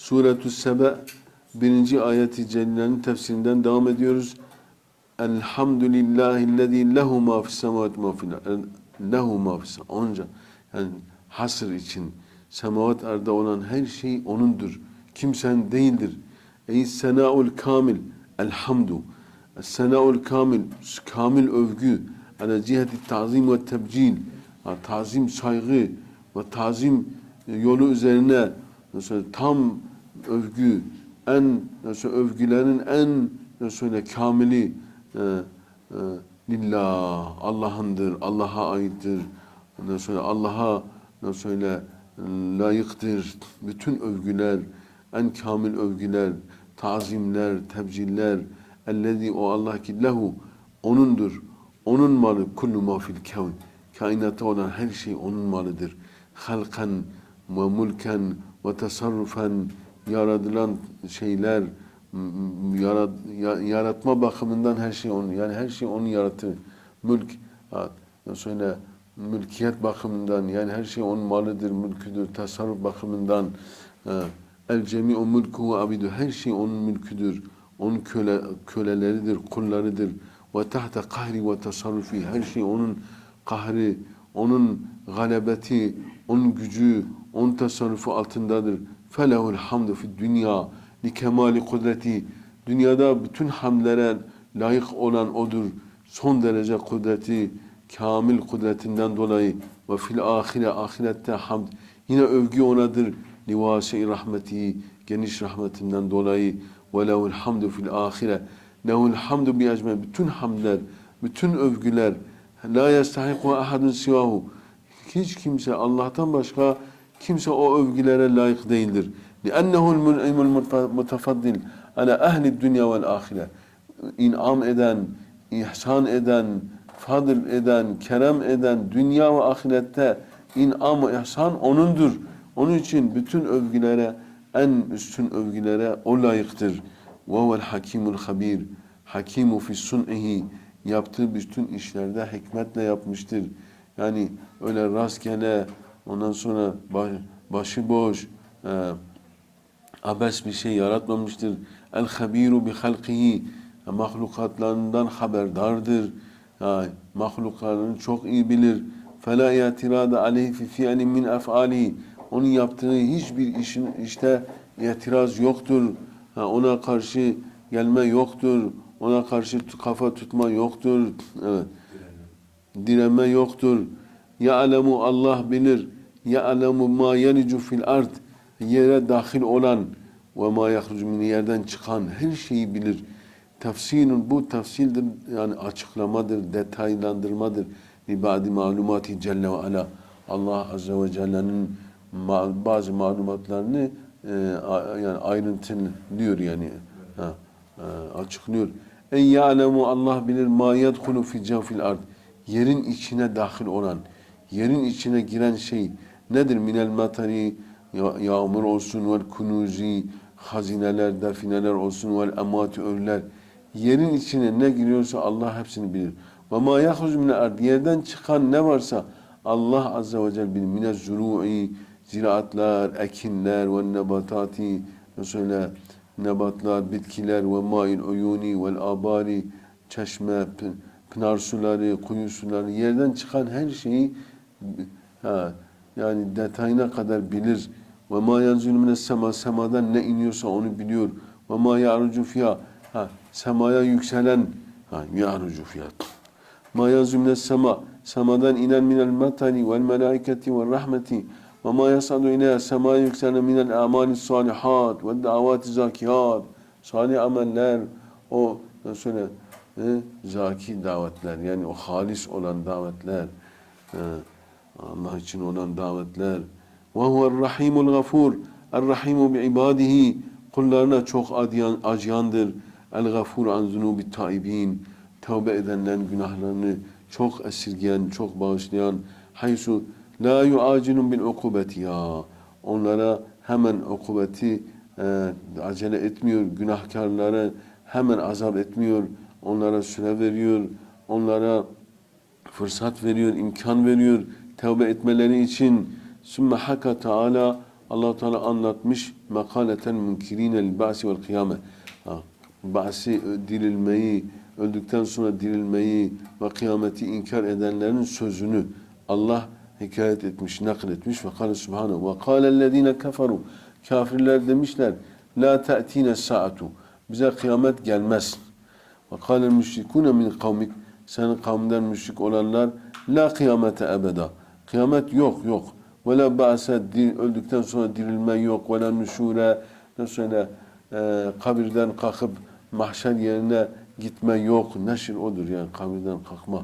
Suretü Sebe birinci ayeti celilenin tefsirinden devam ediyoruz. Elhamdülillahillezî lehu ma fis semavati ma fil lehu fis onca yani hasır için semavat arda olan her şey onundur. Kimsen değildir. Ey senaul kamil elhamdu. Senaul kamil kamil övgü ala ciheti tazim ve tebcil tazim saygı ve tazim yolu üzerine mesela tam övgü en mesela övgülerin en mesela kamili e, e, lillah Allah'ındır, Allah'a aittir. Sonra Allah'a ondan sonra layıktır. Bütün övgüler, en kamil övgüler, tazimler, tebciller, ellezî o Allah ki lehu onundur. Onun malı kullu ma fil kevn. Kainatta olan her şey onun malıdır. Halkan ve mulken ve tasarrufen yaratılan şeyler yarat, yaratma bakımından her şey onun. Yani her şey onun yarattığı. Mülk, söyle mülkiyet bakımından yani her şey onun malıdır, mülküdür, tasarruf bakımından el cemi'u mülkü ve abidu her şey onun mülküdür. Onun köle, köleleridir, kullarıdır. Ve tahta kahri ve tasarrufi her şey onun kahri, onun galebeti, onun gücü, onun tasarrufu altındadır. Felehul hamdu fi dünya kemali kudreti. Dünyada bütün hamdlere layık olan odur. Son derece kudreti, kamil kudretinden dolayı ve fil ahire ahirette hamd. Yine övgü onadır. Livâse-i rahmeti, geniş rahmetinden dolayı ve hamdu fil ahire. Lehul hamdu bi ecme. Bütün hamdler, bütün övgüler la yestahiku ahadun sivahu. Hiç kimse Allah'tan başka kimse o övgülere layık değildir. لِأَنَّهُ الْمُنْعِمُ الْمُتَفَضِّلِ عَلَى اَهْلِ الدُّنْيَا وَالْآخِرَةِ İn'am eden, ihsan eden, fadıl eden, kerem eden, dünya ve ahirette inam ve ihsan O'nundur. Onun için bütün övgülere, en üstün övgülere O layıktır. وَهُوَ الْحَكِيمُ الْخَب۪يرُ Hakimu fi sun'ihi yaptığı bütün işlerde hikmetle yapmıştır. Yani öyle rastgele ondan sonra baş, başıboş e, abes bir şey yaratmamıştır. El habiru bi halqihi mahlukatlarından haberdardır. Yani mahluklarını çok iyi bilir. Fela yatirada aleyhi fi fi'lin min ef'alihi. Onun yaptığı hiçbir işin işte itiraz yoktur. Ha, ona karşı gelme yoktur. Ona karşı kafa tutma yoktur. Evet. Direnme yoktur. Ya'lemu Allah bilir. Ya'lemu ma yelicu fil ard. Yere dahil olan ve ma yahrucu min yerden çıkan her şeyi bilir. Tefsilun bu tefsildir yani açıklamadır, detaylandırmadır. Libadi malumati celle ve ala. Allah azze ve celle'nin bazı malumatlarını e, yani ayrıntılıyor yani ha, e, açıklıyor. En ya'lemu Allah bilir ma yedhulu fi cevfil ard. Yerin içine dahil olan, yerin içine giren şey nedir? Minel matari yağmur olsun vel kunuzi hazineler, defineler olsun vel emati ölüler. Yerin içine ne giriyorsa Allah hepsini bilir. Ve ma yahrucu minel ard. Yerden çıkan ne varsa Allah azze ve celle bilir. Minel zuru'i ziraatlar, ekinler ve nebatati mesela nebatlar, bitkiler ve mail uyuni vel abari çeşme, pınar suları, kuyu suları yerden çıkan her şeyi ha, yani detayına kadar bilir. Ve ma yanzulu mines sema semadan ne iniyorsa onu biliyor. Ve ma ya'rucu fiha ha semaya yükselen ha ya'rucu fiha. Ma yanzulu mines sema semadan inen minel matani vel melaiketi vel rahmeti ve ma yasadu ile semaya yükselen minel amali salihat ve davati zakiyat salih ameller o söyle e, zaki davetler yani o halis olan davetler e, Allah için olan davetler ve huve'r rahimul gafur Er-Rahimu bi ibadihi kullarına çok acıyan, acıyandır. El-Gafur an zunubi taibin tövbe edenlerin günahlarını çok esirgeyen, çok bağışlayan. Haysu la yuacilun bil ukubeti ya. Onlara hemen ukubeti e, acele etmiyor. Günahkarlara hemen azap etmiyor. Onlara süre veriyor. Onlara fırsat veriyor, imkan veriyor tevbe etmeleri için. Sümme haka Teala Allah Teala anlatmış makaleten münkirinel ba'si vel kıyame. Ba'si dirilmeyi, öldükten sonra dirilmeyi ve kıyameti inkar edenlerin sözünü Allah hikayet etmiş, nakletmiş ve kâle subhanahu ve kâlellezîne keferu kafirler demişler la te'tine saatu bize kıyamet gelmez. Ve kâlel müşrikûne min kavmik senin kavminden müşrik olanlar la kıyamete ebeda. Kıyamet yok yok. Ve la öldükten sonra dirilme yok. Ve la nüşure nasıl öyle e, kabirden kalkıp mahşer yerine gitme yok. Neşir odur yani kabirden kalkma.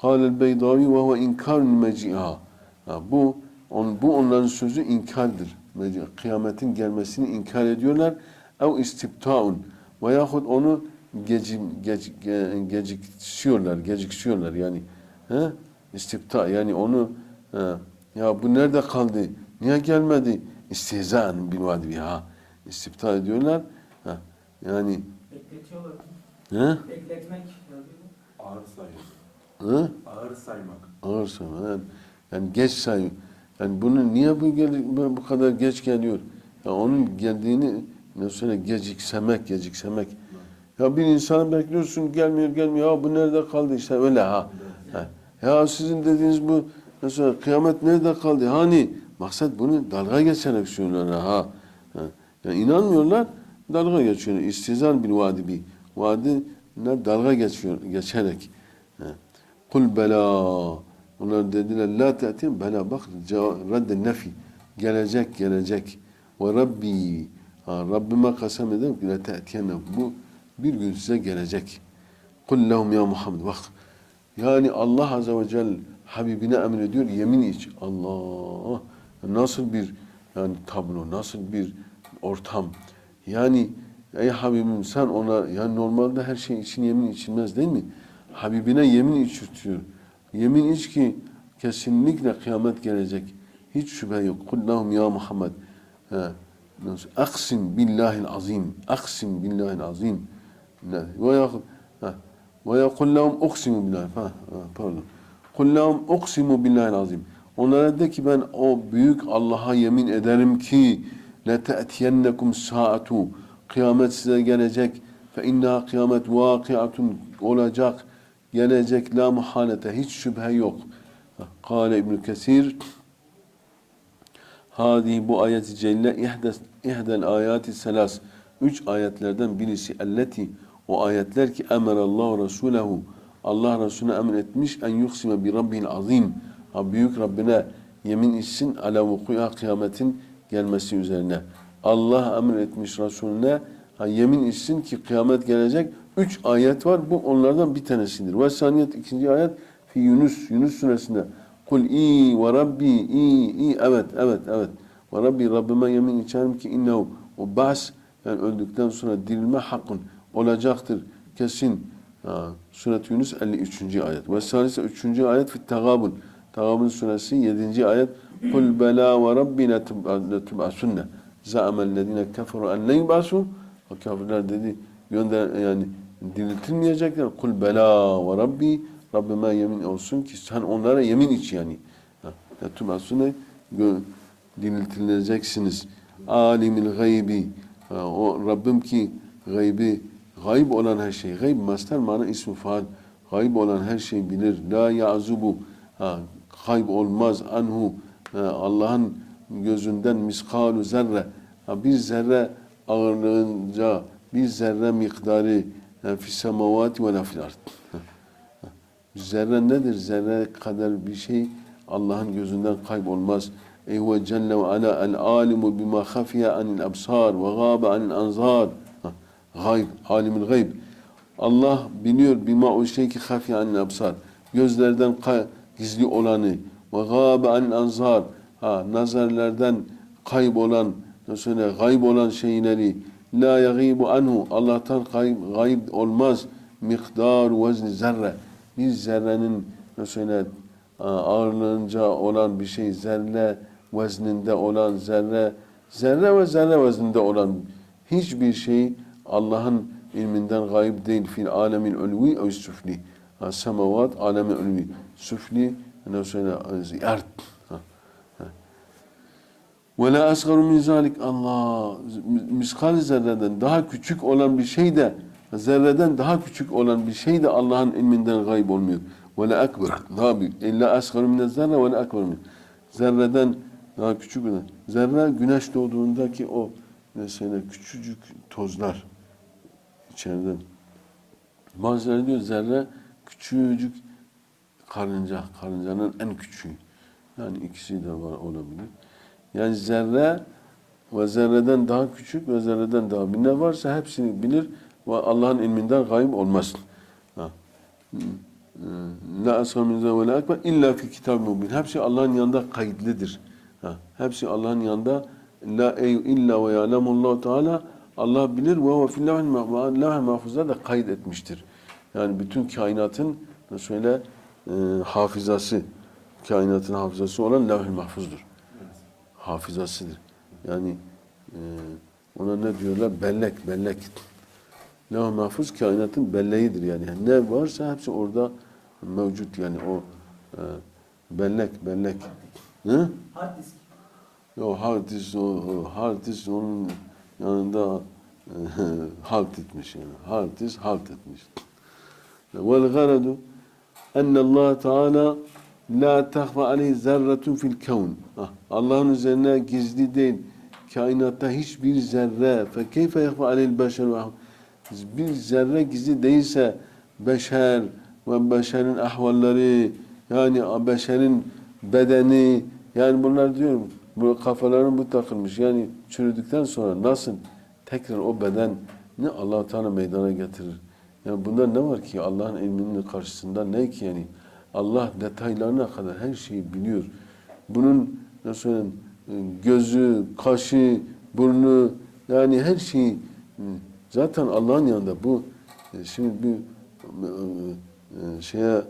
Kâlel beydavi ve huve inkar meci'a. Bu, on, bu onların sözü inkardır. Kıyametin gelmesini inkar ediyorlar. Ev istiptaun. Veyahut onu geci, gec, ge, geciksiyorlar, geciksiyorlar yani. He? İstipta yani onu ya bu nerede kaldı? Niye gelmedi? İstihzan bil vadi ha. İstipta ediyorlar. Ha, yani Bekletiyorlar. he? Bekletmek. Ağır saymak. He? Ağır saymak. Ağır sana. Yani, yani geç say. Yani bunu niye bu, gel, bu bu kadar geç geliyor? Ya onun geldiğini ne söyle geciksemek, geciksemek. Ya bir insanı bekliyorsun gelmiyor gelmiyor. Ya bu nerede kaldı işte öyle ha. ha. Ya sizin dediğiniz bu mesela kıyamet nerede kaldı? Hani maksat bunu dalga geçerek söylüyorlar ha. Yani inanmıyorlar dalga geçiyorlar. İstizan bil vadibi. Vadi dalga geçiyor geçerek. Kul bela. Onlar dediler la te'tin bela bak cevap- redde nefi. Gelecek gelecek. Ve Rabbi. Ha, Rabbime kasem ederim ki la te'tiyenne. Bu bir gün size gelecek. Kul lehum ya Muhammed. Bak. Yani Allah Azze ve Celle Habibine emrediyor yemin iç. Allah. Nasıl bir yani tablo, nasıl bir ortam. Yani ey Habibim sen ona yani normalde her şey için yemin içilmez değil mi? Habibine yemin içirtiyor. Yemin iç ki kesinlikle kıyamet gelecek. Hiç şüphe yok. Kul lahum ya Muhammed. Aksim billahil azim. Aksim billahil azim. Ve yakul. Ve yakul lahum uksimu ha, pardon. Kul lahum uksimu billahil azim. Onlara de ki ben o büyük Allah'a yemin ederim ki le te'tiyennekum saatu. Kıyamet size gelecek. Fe inna kıyamet vakiatun olacak. Gelecek la muhalete. Hiç şüphe yok. Kale İbn Kesir Hadi bu ayeti celle ihdes, ihdel ayati selas. Üç ayetlerden birisi. Elleti o ayetler ki emerallahu Resulehu Allah Resulüne emir etmiş en yuksime bi rabbil azim. Ha, büyük Rabbine yemin içsin ala vukuya kıyametin gelmesi üzerine. Allah emir etmiş Resulüne ha, yemin içsin ki kıyamet gelecek. Üç ayet var. Bu onlardan bir tanesidir. Ve saniyet ikinci ayet fi Yunus. Yunus suresinde. Kul i ve rabbi i i evet evet evet. Ve rabbi Rabbime yemin içerim ki innehu o bas yani öldükten sonra dirilme hakkın olacaktır. Kesin. Ha, Suret Yunus 53. ayet. Ve salise 3. ayet fi tagabun. Tagabun suresi 7. ayet. Kul bela ve rabbi letub'asunne. Za'amellezine keferu en le yub'asu. O kafirler dedi gönder yani diriltilmeyecekler. Kul bela ve rabbi Rabbime yemin olsun ki sen onlara yemin iç yani. Letub'asunne diriltileceksiniz. Alimil gaybi. O Rabbim ki gaybi gayb olan her şey. Gayb master mana ismi faal. Gayb olan her şeyi bilir. La ya'zubu. Gayb olmaz anhu. Allah'ın gözünden miskalu zerre. Ha, bir zerre ağırlığınca bir zerre miktarı fi semavati ve la fil ard. Zerre nedir? Zerre kadar bir şey Allah'ın gözünden kaybolmaz. Ey ve celle ve ala el alimu bima hafiye anil absar ve gâbe anil anzar. Gayb, alimul gayb. Allah biliyor bima o şey ki hafiye anil absar. Gözlerden gizli olanı ve gâbe anil anzar. Ha, nazarlardan kaybolan söyle gayb olan şeyleri la yagibu anhu Allah'tan gayb, gayb olmaz miktar vezni zerre bir zerrenin söyle ağırlığınca olan bir şey zerre vezninde olan zerre zerre ve zerre vezninde olan hiçbir şey Allah'ın ilminden gayb değil fil alemin ulvi ve süfli ha, semavat alemi ulvi süfli nasıl söyle ha. Ve la asgaru min zalik Allah miskal zerreden daha küçük olan bir şey de zerreden daha küçük olan bir şey de Allah'ın ilminden gayb olmuyor. Ve la ekber daha büyük. İlla asgaru min zerre ve la ekber min. Zerreden daha küçük olan. Zerre güneş doğduğundaki o mesela küçücük tozlar içeriden. Bazıları diyor zerre küçücük karınca, karıncanın en küçüğü. Yani ikisi de var olabilir. Yani zerre ve zerreden daha küçük ve zerreden daha bir ne varsa hepsini bilir ve Allah'ın ilminden gayb olmaz. Ha. La asgar min ve la ekber illa fi kitab mubin. Hepsi Allah'ın yanında kayıtlıdır. Ha. Hepsi Allah'ın yanında la ey illa ve ya'lemullahu teala Allah bilir ve huve fil mahfuzda da kayıt etmiştir. Yani bütün kainatın şöyle e, hafızası, kainatın hafızası olan levh-i mahfuzdur. Hafızasıdır. Yani e, ona ne diyorlar? Bellek, bellek. Levh-i mahfuz kainatın belleğidir yani. Ne varsa hepsi orada mevcut yani o e, bellek, bellek. Hı? Hard disk. O hard disk, o, hard disk onun yanında halt etmiş yani. Hard disk halt etmiş. Vel garadu Allah Teala la tahfa aleyhi zerretun fil kevn. Ah, Allah'ın üzerine gizli değil. Kainatta hiçbir zerre fe keyfe yahfa aleyhil beşer bir zerre gizli değilse beşer ve beşerin ahvalleri yani beşerin bedeni yani bunlar diyorum bu kafaların bu takılmış yani çürüdükten sonra nasıl tekrar o beden ne allah Teala meydana getirir. Yani bunda ne var ki Allah'ın ilminin karşısında ne ki yani Allah detaylarına kadar her şeyi biliyor. Bunun nasıl söyleyeyim gözü, kaşı, burnu yani her şeyi zaten Allah'ın yanında bu e, şimdi bir e, şeye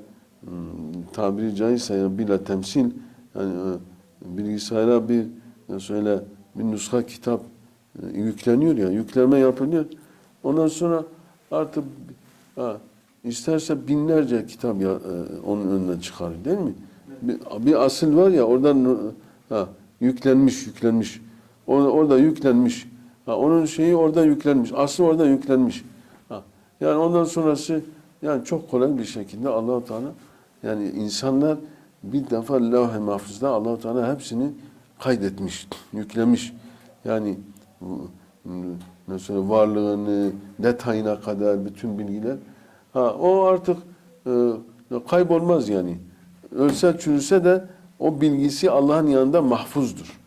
tabiri caizse yani bila temsil yani e, bilgisayara bir söyle bir nuska kitap yükleniyor ya yükleme yapılıyor. Ondan sonra artık ha, isterse binlerce kitap ya, onun önüne çıkarır değil mi? Bir, bir asıl var ya oradan ha, yüklenmiş yüklenmiş. Orada, orada yüklenmiş. Ha, onun şeyi orada yüklenmiş. Aslı orada yüklenmiş. Ha, yani ondan sonrası yani çok kolay bir şekilde Allahu Teala yani insanlar bir defa levh-i mahfuzda Allahu Teala hepsini kaydetmiş, yüklemiş. Yani mesela varlığını, detayına kadar bütün bilgiler. Ha, o artık e, kaybolmaz yani. Ölse çürüse de o bilgisi Allah'ın yanında mahfuzdur.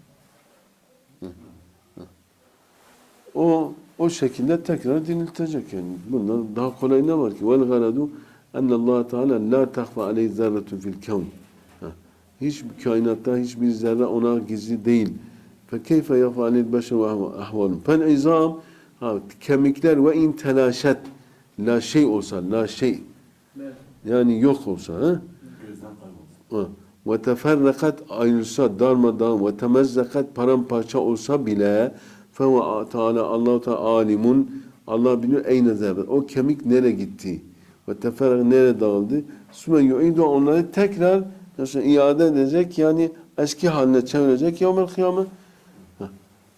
O o şekilde tekrar diniltecek yani. Bundan daha kolay ne var ki? Vel garadu enne Allah Teala la tahfa aleyhi zerretun fil kevn. Hiç kainatta hiçbir zerre ona gizli değil. Ve ahvalun. Fel izam ha, kemikler ve in telaşet la şey olsa la şey yani yok olsa ha? Ve teferrakat ayrılsa darmadan ve temezzekat paramparça olsa bile fe ve Teala Allahu Teala alimun Allah biliyor eyne zerre. O kemik nereye gitti? Ve teferrak nereye dağıldı? Süme yu'idu onları tekrar nasıl iade edecek yani eski haline çevirecek yevmel kıyamet.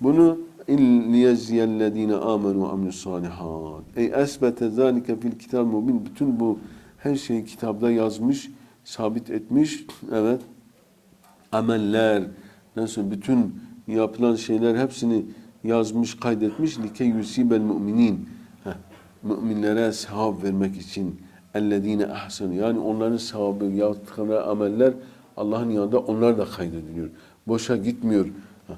Bunu liyeziyellezine amenu ve amilus salihat. Ey esbete zalike fil kitab mubin. Bütün bu her şeyi kitapta yazmış, sabit etmiş. Evet. Ameller, nasıl bütün yapılan şeyler hepsini yazmış, kaydetmiş. Like yusibel müminin. Müminlere sevap vermek için. Ellezine ahsenu. Yani onların sevabı, yaptıkları ameller Allah'ın yanında onlar da kaydediliyor. Boşa gitmiyor. Ha?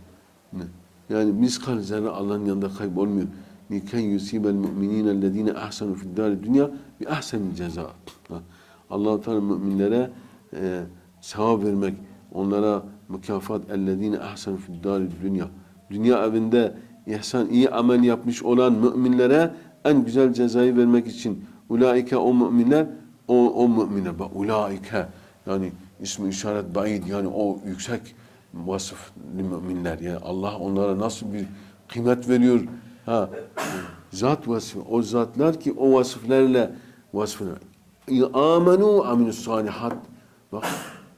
Yani miskal zerre Allah'ın yanında kaybolmuyor. Niken yusibel mu'minine ellezine ahsenu fid dar dünya bi ahsenil ceza. Ha, Allah Teala müminlere e, sevap vermek, onlara mükafat ellezine ahsenu fid dar dünya. dünya evinde ihsan iyi amel yapmış olan müminlere en güzel cezayı vermek için ulaike o müminler o, o müminler bak ulaike yani ismi işaret baid yani o yüksek vasıflı müminler yani Allah onlara nasıl bir kıymet veriyor? Ha zat vasfı. O zatlar ki o vasıflarla vasfına. Amenu aminus salihat. Bak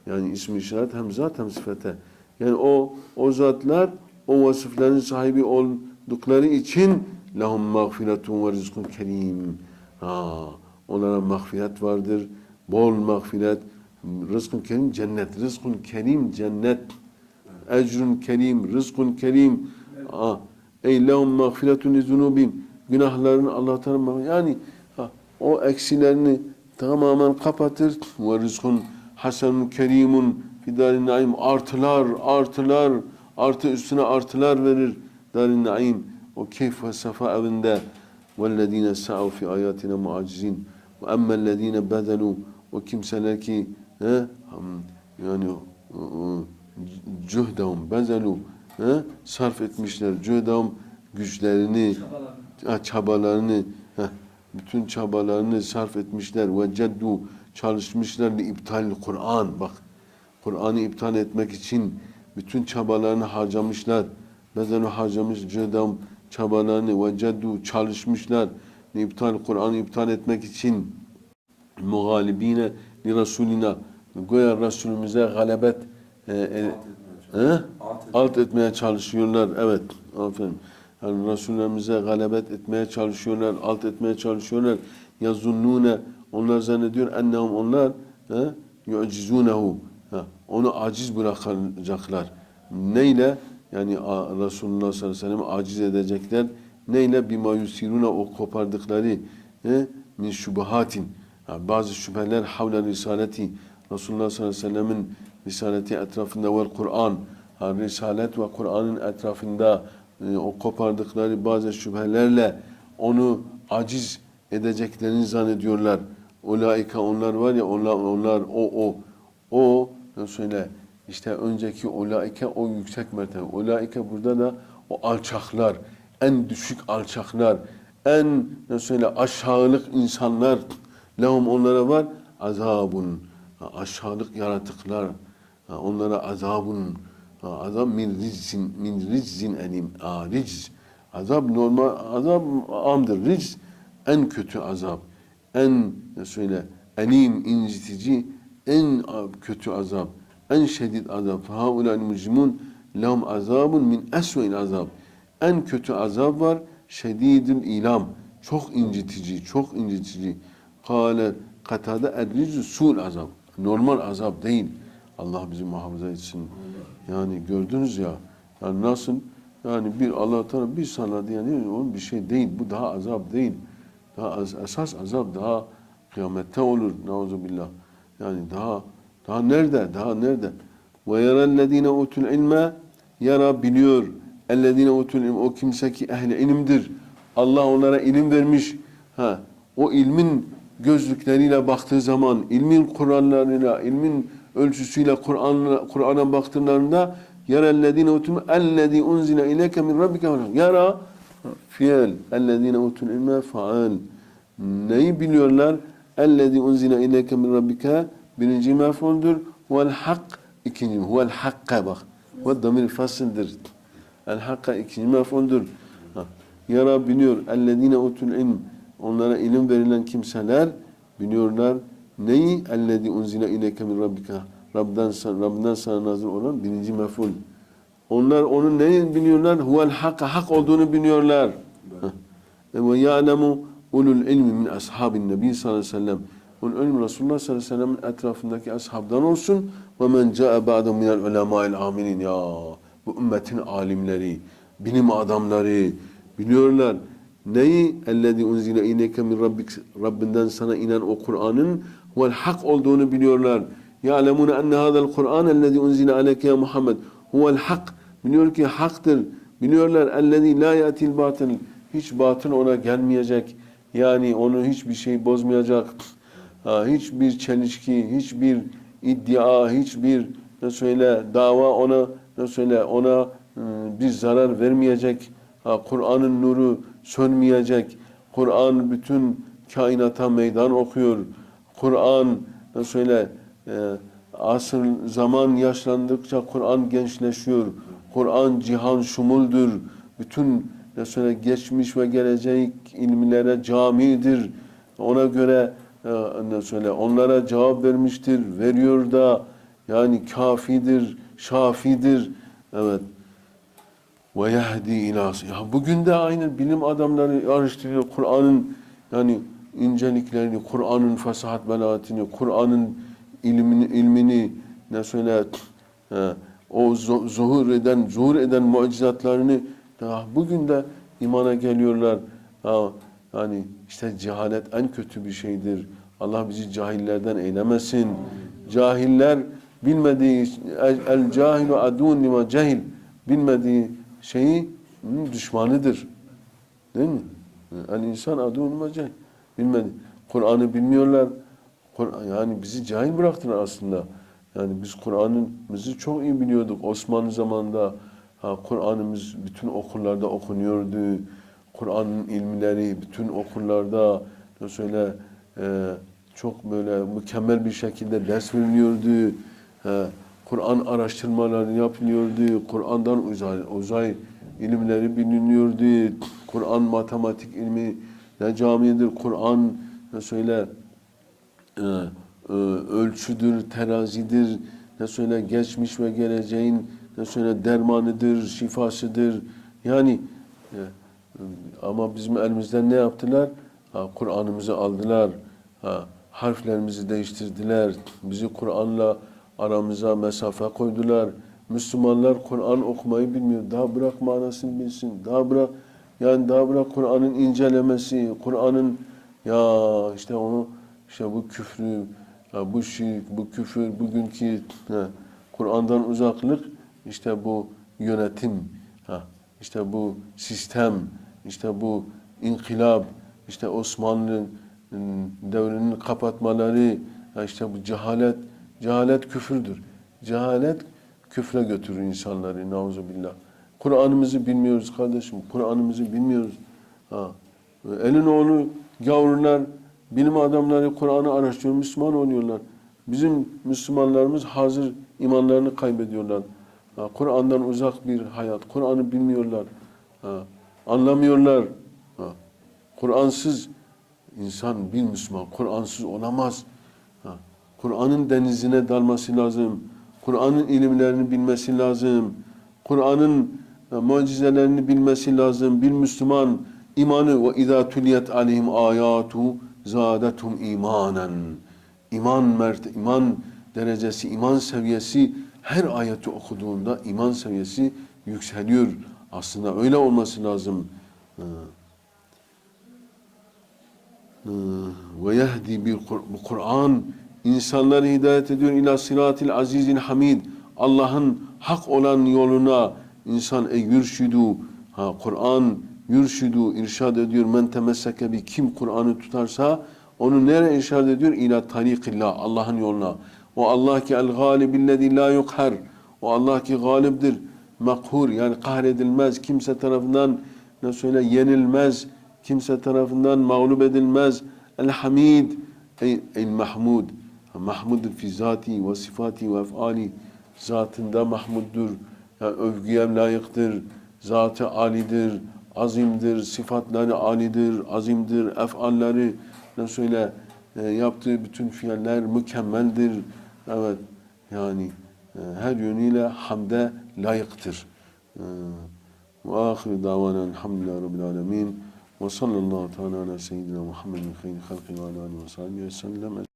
yani ismi işaret hem zat hem sıfete yani o o zatlar o vasıfların sahibi oldukları için lahum mağfiretun ve rizkun kerim. Ha onlara mağfiret vardır. Bol mağfiret. Rızkun kerim cennet. Rızkun kerim cennet ecrun kerim rızkun kerim. Ha ey lahum mağfiretun li zunubim günahlarını Allah'tan yani ha, o eksilerini tamamen kapatır. Ve rızkun hasenun kerimun. Fidarin naim. Artılar artılar. Artı üstüne artılar verir. Darin naim. O keyf ve safa evinde. Vellezine sa'u fi ayatina muacizin ve emmellezine bedelu. O kimseler ki he, yani cühdahum bezelu he, sarf etmişler cühdahum güçlerini ha, çabalarını heh, bütün çabalarını sarf etmişler. Ve ceddu çalışmışlar li iptal Kur'an. Bak Kur'an'ı iptal etmek için bütün çabalarını harcamışlar. Bezenu harcamış cedam çabalarını ve ceddu çalışmışlar. Li iptal Kur'an'ı iptal etmek için mugalibine li Resulina goya Resulümüze galebet e, e, he? alt etmeye çalışıyorlar. Evet. Aferin. Yani Resullerimize galebet etmeye çalışıyorlar, alt etmeye çalışıyorlar. Yazunnune onlar zannediyor ennehum onlar he, yu'cizunehu. Onu aciz bırakacaklar. Neyle? Yani Resulullah sallallahu aleyhi ve sellem'i aciz edecekler. Neyle? Bima yusiruna o kopardıkları he, min şubuhatin. Ha, bazı şüpheler havle risaleti. Resulullah sallallahu aleyhi ve sellemin risaleti etrafında ve Kur'an. Ha, Risalet ve Kur'an'ın etrafında e, o kopardıkları bazı şüphelerle onu aciz edeceklerini zannediyorlar. Ulaika onlar var ya onlar onlar o o o ne söyle işte önceki ulaike o yüksek mertebe. Ulaike burada da o alçaklar, en düşük alçaklar, en ne söyle aşağılık insanlar. Lehum onlara var azabun. Aşağılık yaratıklar. Onlara azabun. Ha, Azab min rizzin, min rizzin elim. Aa, riz. Azab normal, azab amdır. Riz en kötü azap. En söyle elim incitici en kötü azap. En şiddet azap. Haulâ mücrimun lahum azabun min esve'il azab. En kötü azap var. Şedidül ilam. Çok incitici, çok incitici. Kâle katade errizu sul azap. Normal azap değil. Allah bizi muhafaza etsin. Yani gördünüz ya. Yani nasıl? Yani bir Allah Teala bir salladı yani onun bir şey değil. Bu daha azap değil. Daha az, esas azap daha kıyamette olur. Nauzubillah. Yani daha daha nerede? Daha nerede? Ve yerellezine utul ilme yara biliyor. Ellezine utul ilme o kimse ki ehli ilimdir. Allah onlara ilim vermiş. Ha, o ilmin gözlükleriyle baktığı zaman, ilmin kurallarıyla, ilmin ölçüsüyle Kur'an'a Kur'an'a baktığlarında yerellezine utul ellezî unzile ileyke min rabbike yara fiil ellezîne utul ilme faal neyi biliyorlar? Ellezî unzile ileyke min rabbike birinci mef'uldur. Vel hak ikinci. Vel hakka bak. Ve damir fasıldır. El hakka ikinci mef'uldur. Ha. Yara biliyor. Ellezîne utul ilm. Onlara ilim verilen kimseler biliyorlar. Neyi? Ellezî unzile ileyke min rabbike. Rab'dan, Rab'dan sana nazil olan birinci mef'ul. Onlar onun neyi biliyorlar? Huvel hakka. Hak olduğunu biliyorlar. Ha. Ve ya'lemu ulul ilmi min ashabin nebi sallallahu aleyhi ve sellem. Ulul ilmi Resulullah sallallahu aleyhi ve sellem'in etrafındaki ashabdan olsun. Ve men ca'e ba'da minel ulemâil aminin. Ya bu ümmetin alimleri, bilim adamları biliyorlar. Neyi? Ellezî unzile ileyke min rabbik. Rabbinden sana inen o Kur'an'ın vel hak olduğunu biliyorlar. Ya'lemune enne hâzel Kur'an ellezî unzile aleyke ya Muhammed. Huvel hak. Biliyor ki haktır. Biliyorlar ellezî la ya'til batıl. Hiç batıl ona gelmeyecek. Yani onu hiçbir şey bozmayacak. Hiçbir çelişki, hiçbir iddia, hiçbir ne söyle dava ona ne söyle ona bir zarar vermeyecek. Kur'an'ın nuru sönmeyecek. Kur'an bütün kainata meydan okuyor. Kur'an nasıl söyle e, asır zaman yaşlandıkça Kur'an gençleşiyor. Kur'an cihan şumuldür. Bütün nasıl söyle geçmiş ve gelecek ilmilere camidir. Ona göre e, söyle onlara cevap vermiştir. Veriyor da yani kafidir, şafidir. Evet. Ve yehdi ila ya bugün de aynı bilim adamları araştırıyor Kur'an'ın yani inceliklerini, Kur'an'ın fasahat belaatini, Kur'an'ın ilmini, ilmini ne söyle e, o zuhur eden, zuhur eden mucizatlarını daha bugün de imana geliyorlar. Yani işte cehalet en kötü bir şeydir. Allah bizi cahillerden eylemesin. Cahiller bilmediği el, cahilu adun lima cahil bilmediği şeyi düşmanıdır. Değil mi? El insan adun lima cahil. Bilmedi. Kur'an'ı bilmiyorlar. Kur- Yani bizi cahil bıraktılar aslında. Yani biz Kur'an'ımızı çok iyi biliyorduk. Osmanlı zamanında ha, Kur'an'ımız bütün okullarda okunuyordu. Kur'an'ın ilmileri bütün okullarda söyle e, çok böyle mükemmel bir şekilde ders veriliyordu. E, Kur'an araştırmaları yapılıyordu. Kur'an'dan uzay, uzay ilimleri biliniyordu. Kur'an matematik ilmi ne camidir. Kur'an ne söyle e, e, ölçüdür, terazidir, ne söyle geçmiş ve geleceğin ne söyle dermanıdır, şifasıdır. Yani e, ama bizim elimizden ne yaptılar? Kur'an'ımızı aldılar, ha, harflerimizi değiştirdiler, bizi Kur'an'la aramıza mesafe koydular. Müslümanlar Kur'an okumayı bilmiyor. Daha bırak manasını bilsin. Daha bırak yani daha bırak Kur'an'ın incelemesi, Kur'an'ın ya işte onu işte bu küfrü, bu şirk, bu küfür, bugünkü Kur'an'dan uzaklık, işte bu yönetim, işte bu sistem, işte bu inkılap, işte Osmanlı devrinin kapatmaları, işte bu cehalet, cehalet küfürdür. Cehalet küfre götürür insanları, nauzubillah. Kur'an'ımızı bilmiyoruz kardeşim, Kur'an'ımızı bilmiyoruz. Ha. Elin oğlu gavurlar, bilim adamları Kur'an'ı araştırıyor, Müslüman oluyorlar. Bizim Müslümanlarımız hazır imanlarını kaybediyorlar. Kur'an'dan uzak bir hayat, Kur'an'ı bilmiyorlar. Ha, anlamıyorlar. Ha, Kur'ansız insan bir Müslüman, Kur'ansız olamaz. Kur'an'ın denizine dalması lazım. Kur'an'ın ilimlerini bilmesi lazım. Kur'an'ın mucizelerini bilmesi lazım. Bir Müslüman imanı ve izâ tuliyet aleyhim âyâtu zâdetum imanen. İman mert iman derecesi, iman seviyesi her ayeti okuduğunda iman seviyesi yükseliyor. Aslında öyle olması lazım. Ve yehdi bu Kur'an insanları hidayet ediyor ila sıratil azizil hamid. Allah'ın hak olan yoluna insan e yürşüdü. Ha Kur'an yürşüdü irşad ediyor men temesseke bi kim Kur'an'ı tutarsa onu nereye irşad ediyor? İla tarikillah Allah'ın yoluna. O Allah ki el galibillezî la yukhar. O Allah ki galiptir. Makhur yani kahredilmez. Kimse tarafından ne söyle yenilmez. Kimse tarafından mağlup edilmez. El hamid ey el mahmud. Mahmud fi zati ve sifati ve efali. Zatında mahmuddur. Yani övgüye layıktır. Zatı alidir. Azimdir. Sıfatları alidir. Azimdir. Efalleri ne söyle e, yaptığı bütün fiiller mükemmeldir. Evet yani e, her yönüyle hamde layıktır. E, ve ahiru davana elhamdülillahi rabbil alemin. Ve sallallahu teala ala seyyidina Muhammedin khayri halki ve ala alihi.